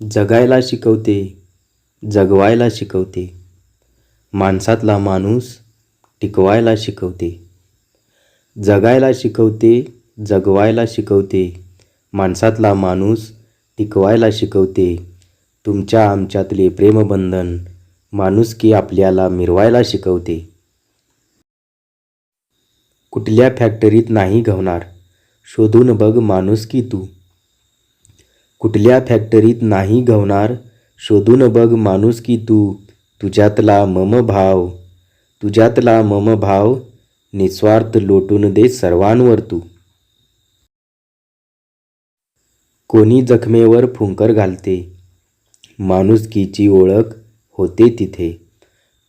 जगायला शिकवते जगवायला शिकवते. माणसातला माणूस टिकवायला शिकवते. जगायला शिकवते जगवायला शिकवते. माणसातला माणूस टिकवायला शिकवते. तुमच्या आमच्यातले प्रेमबंधन माणुसकी आपल्याला मिरवायला शिकवते. कुठल्या फॅक्टरीत नाही घवणार. शोधून बघ माणुसकी तू. कुठल्या फॅक्टरीत नाही घवणार? शोधून बघ माणुसकी तू. तुझ्यातला मम भाव. तुझ्यातला मम भाव निस्वार्थ लोटून दे सर्वांवर तू. कोणी जखमेवर फुंकर घालते? माणुसकीची ओळख होते तिथे.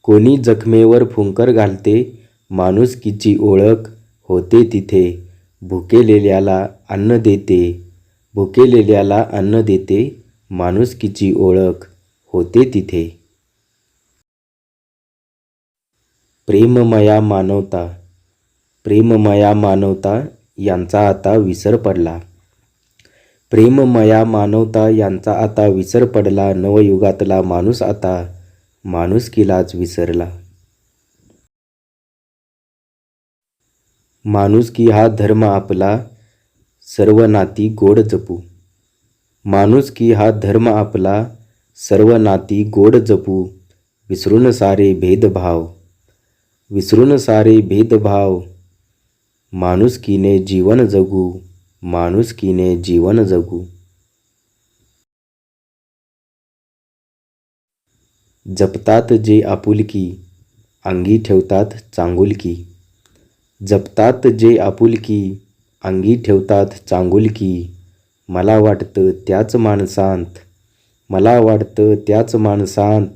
कोणी जखमेवर फुंकर घालते? माणुसकीची ओळख होते तिथे. भुकेलेल्याला अन्न देते. भुकेलेल्याला अन्न देते माणुसकीची ओळख होते तिथे. प्रेममया मानवता प्रेममया मानवता यांचा आता विसर पडला. प्रेममया मानवता यांचा आता विसर पडला नवयुगातला माणूस आता माणुसकीलाच विसरला. माणुसकी हा धर्म आपला सर्व नाती गोड जपू. माणुसकी हा धर्म आपला सर्व नाती गोड जपू. विसरून सारे भेदभाव विसरून सारे भेदभाव. माणुसकीने जीवन जगू माणुसकीने जीवन जगू. जपतात जे आपुलकी अंगी ठेवतात चांगुलकी. जपतात जे आपुलकी अंगी ठेवतात चांगुलकी. मला वाटतं त्याच माणसांत. मला वाटतं त्याच माणसांत.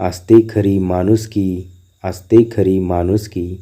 असते खरी माणुसकी असते खरी माणुसकी.